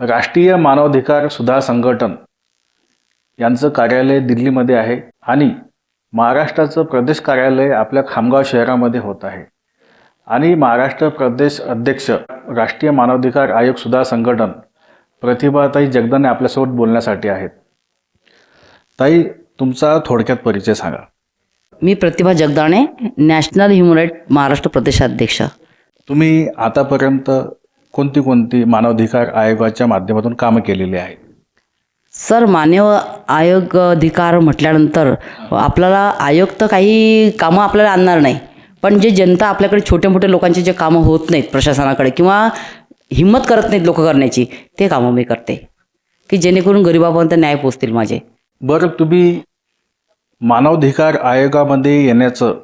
राष्ट्रीय मानवाधिकार सुधार संघटन यांचं कार्यालय दिल्लीमध्ये आहे आणि महाराष्ट्राचं प्रदेश कार्यालय आपल्या खामगाव शहरामध्ये होत आहे. आणि महाराष्ट्र प्रदेश अध्यक्ष राष्ट्रीय मानवाधिकार आयोग सुधार संघटन प्रतिभाताई जगदाने आपल्यासोबत बोलण्यासाठी आहेत. ताई तुमचा थोडक्यात परिचय सांगा. मी Pratibha Jagdane national human right Maharashtra प्रदेशाध्यक्ष तुम्ही आतापर्यंत कोणती कोणती मानवाधिकार आयोगाच्या माध्यमातून कामं केलेली आहेत? सर मानव आयोग अधिकार म्हटल्यानंतर आपल्याला आयोग तर काही कामं आपल्याला आणणार नाही. पण जे जनता आपल्याकडे छोटे मोठे लोकांचे जे कामं होत नाहीत प्रशासनाकडे किंवा हिंमत करत नाहीत लोक करण्याची ते कामं मी करते. की जेणेकरून गरिबापर्यंत न्याय पोचतील माझे. बरं तुम्ही मानवाधिकार आयोगामध्ये येण्याचं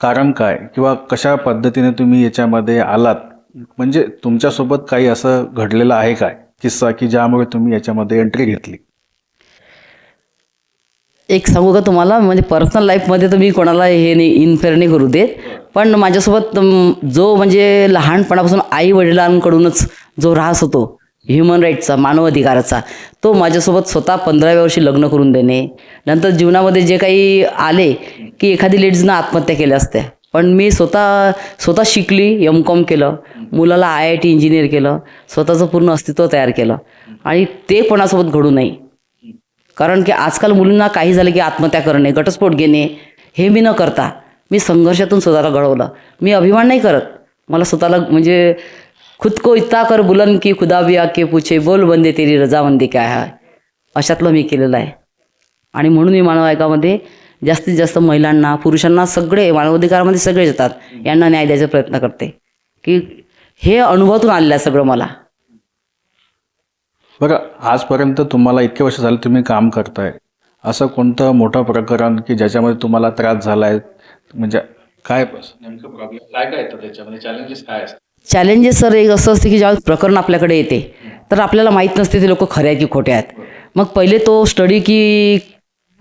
कारण काय? किंवा कशा पद्धतीने तुम्ही याच्यामध्ये आलात? म्हणजे तुमच्यासोबत काही असं घडलेलं आहे काय? किस्सा की ज्यामुळे तुम्ही याच्यामध्ये एंट्री घेतली? एक सांगू का तुम्हाला? म्हणजे पर्सनल लाईफमध्ये तर मी कोणाला हे नाही इनफेअर नाही करू देत. पण माझ्यासोबत जो म्हणजे लहानपणापासून आई वडिलांकडूनच जो राहस होतो ह्युमन राईटचा मानव अधिकाराचा तो माझ्यासोबत स्वतः पंधराव्या वर्षी लग्न करून देणे. नंतर जीवनामध्ये जे काही आले की एखादी लेडीजनं आत्महत्या केल्या असत्या. पण मी स्वतः स्वतः शिकली एम कॉम केलं. मुलाला आय आय टी इंजिनियर केलं. स्वतःचं पूर्ण अस्तित्व तयार केलं. आणि ते कोणासोबत घडू नये. कारण की आजकाल मुलींना काही झालं की आत्महत्या करणे घटस्फोट घेणे हे मी न करता मी संघर्षातून स्वतःला घडवलं. मी अभिमान नाही करत. मला स्वतःला म्हणजे खुद को इतना कर बुलन की खुदा के आके पूछे बोल बंदे तेरी रजामंदी काय आहे अशातलं मी केलेलं आहे. आणि म्हणून मी मानव जास्तीत जास्त महिलांना पुरुषांना सगळे मानवाधिकारामध्ये सगळे येतात. यांना न्याय द्यायचा प्रयत्न करते. की हे अनुभवातून आलेलं आहे सगळं मला. बरं आजपर्यंत तुम्हाला इतके वर्ष झाले तुम्ही काम करताय. असं कोणतं मोठं प्रकरण की ज्याच्यामध्ये तुम्हाला त्रास झाला आहे म्हणजे काय नेमकं प्रॉब्लेम काय काय येतं त्याच्यामध्ये? चॅलेंजेस काय असतात? चॅलेंजेस सर एक असं असते की ज्यावेळेस प्रकरण आपल्याकडे येते तर आपल्याला माहीत नसते ते लोक खरे आहेत की खोटे आहेत. मग पहिले तो स्टडी की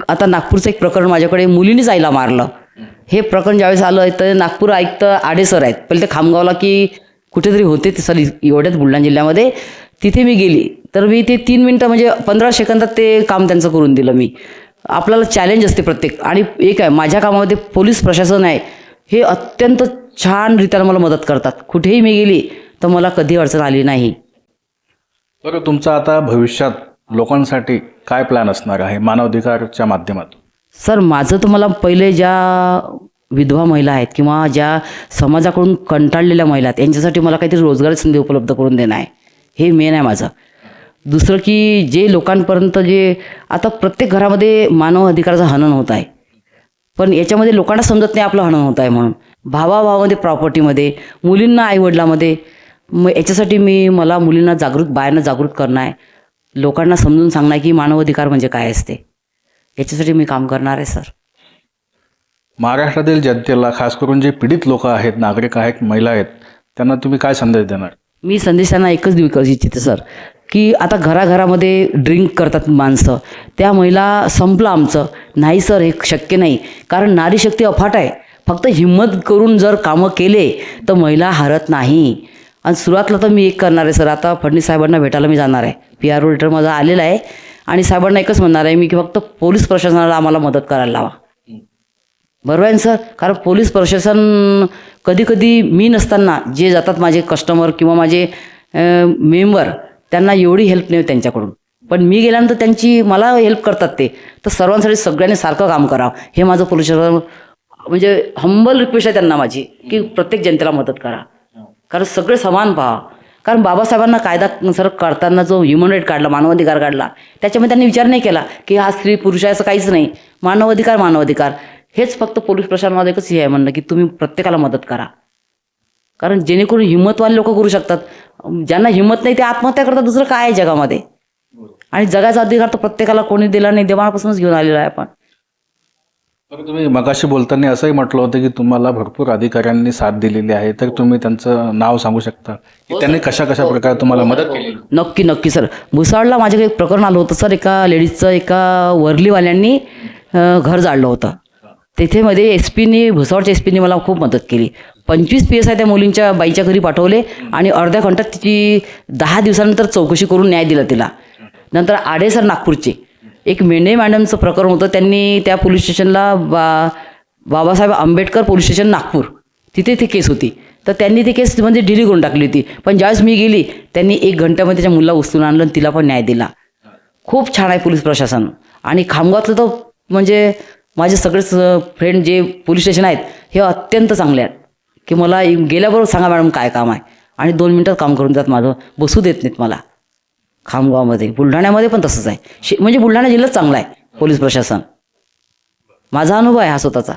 आता नागपूरचं एक प्रकरण माझ्याकडे मुलीनेच आईला मारलं. हे प्रकरण ज्यावेळेस आलं तर नागपूर आयुक्त आडेसर आहेत. पहिले ते खामगावला की कुठेतरी होते ते सर एवढ्याच बुलढाणा जिल्ह्यामध्ये. तिथे मी गेली. तर मी ते तीन मिनटं म्हणजे पंधरा सेकंदात ते काम त्यांचं करून दिलं मी. आपल्याला चॅलेंज असते प्रत्येक. आणि एक आहे माझ्या कामामध्ये पोलीस प्रशासन आहे. हे अत्यंत छानरित्या मला मदत करतात. कुठेही मी गेली तर मला कधी अडचण आली नाही. बरं तुमचं आता भविष्यात लोकांसाठी काय प्लॅन असणार आहे मानवाधिकारच्या माध्यमातून? सर माझं तर मला पहिले ज्या विधवा महिला आहेत किंवा ज्या समाजाकडून कंटाळलेल्या महिला आहेत यांच्यासाठी मला काहीतरी रोजगार संधी उपलब्ध करून देणं आहे. हे मेन आहे माझं. दुसरं की जे लोकांपर्यंत जे आता प्रत्येक घरामध्ये मानव अधिकाराचं हनन होत आहे. पण याच्यामध्ये लोकांना समजत नाही आपलं हनन होत आहे म्हणून. भावाभावामध्ये प्रॉपर्टीमध्ये मुलींना आईवडिलामध्ये मग याच्यासाठी मी मला मुलींना जागृत बायांना जागृत करणं आहे. लोकांना समजून सांगणं आहे की मानव अधिकार म्हणजे काय असते? याच्यासाठी मी काम करणार आहे सर. महाराष्ट्रातील जनतेला खास करून जे पीडित लोक आहेत नागरिक आहेत महिला आहेत त्यांना तुम्ही काय संदेश देणार? मी संदेश त्यांना एकच देऊ इच्छित इच्छिते सर की आता घराघरामध्ये ड्रिंक करतात माणसं. त्या महिला संपलं आमचं. नाही सर हे शक्य नाही. कारण नारी शक्ती अफाट आहे. फक्त हिंमत करून जर कामं केले तर महिला हारत नाही. आणि सुरुवातला तर मी एक करणार आहे सर. आता फडणवीस साहेबांना भेटायला मी जाणार आहे. पी आर ओ लेटर माझा आलेला आहे. आणि साहेबांना एकच म्हणणार आहे मी की फक्त पोलीस प्रशासनाला आम्हाला मदत करायला लावा. बरोबर आहे ना सर? कारण पोलीस प्रशासन कधी कधी मी नसताना जे जातात माझे कस्टमर किंवा माझे मेंबर त्यांना एवढी हेल्प नाही त्यांच्याकडून. पण मी गेल्यानंतर त्यांची मला हेल्प करतात ते. तर सर्वांसाठी सगळ्यांनी सारखं काम करावं. हे माझं पोलीस म्हणजे हंबल रिक्वेस्ट आहे त्यांना माझी की प्रत्येक जनतेला मदत करा. कारण सगळे समान पहा. कारण बाबासाहेबांना कायदा सर करताना जो ह्युमन राईट काढला मानवाधिकार काढला त्याच्यामध्ये त्यांनी विचार नाही केला की हा स्त्री पुरुष आहे असं काहीच नाही. मानवाधिकार मानवाधिकार. हेच फक्त पोलीस प्रशासनामध्ये एकच हे आहे म्हणणं की तुम्ही प्रत्येकाला मदत करा. कारण जेणेकरून हिंमतवान लोक करू शकतात. ज्यांना हिंमत नाही ते आत्महत्या करतात. दुसरं काय आहे जगामध्ये? आणि जगाचा अधिकार तर प्रत्येकाला कोणी दिला नाही देवापासूनच घेऊन आलेला आहे आपण. बरं तुम्ही मगाशी बोलताना असंही म्हटलं होतं की तुम्हाला भरपूर अधिकाऱ्यांनी साथ दिलेली आहे. तर तुम्ही त्यांचं नाव सांगू शकता की त्यांनी कशा कशा प्रकारे तुम्हाला मदत केली नक्की नक्की सर. भुसावळला माझ्याकडे एक प्रकरण आलं होतं सर. एका लेडीजचं एका वर्लीवाल्यांनी अं, घर जाळलं होतं. तिथे मध्ये एस पीनी भुसावळच्या एस पीनी मला खूप मदत केली. पंचवीस पी एस आय त्या मुलींच्या बाईच्या घरी पाठवले आणि अर्ध्या घंटात तिची दहा दिवसानंतर चौकशी करून न्याय दिला तिला. नंतर आडे सर नागपूरचे. एक मेंढे मॅडमचं प्रकरण होतं. त्यांनी त्या पोलीस स्टेशनला बा बाबासाहेब आंबेडकर पोलीस स्टेशन नागपूर. तिथे ती केस होती. तर त्यांनी ती केस म्हणजे डिली करून टाकली होती. पण ज्यावेळेस मी गेली त्यांनी एक घंट्यामध्ये त्याच्या मुलाला उचलून आणलं आणि तिला पण न्याय दिला. खूप छान आहे पोलीस प्रशासन. आणि खामगावातलं तर म्हणजे माझे सगळेच फ्रेंड जे पोलीस स्टेशन आहेत हे अत्यंत चांगले आहेत. की मला गेल्याबरोबर सांगा मॅडम काय काम आहे. आणि दोन मिनटात काम करून देतात माझं. बसू देत नाहीत मला. खामगावमध्ये. बुलढाण्यामध्ये पण तसंच आहे. शे म्हणजे बुलढाणा जिल्हाच चांगला आहे पोलीस प्रशासन. माझा अनुभव आहे हा स्वतःचा.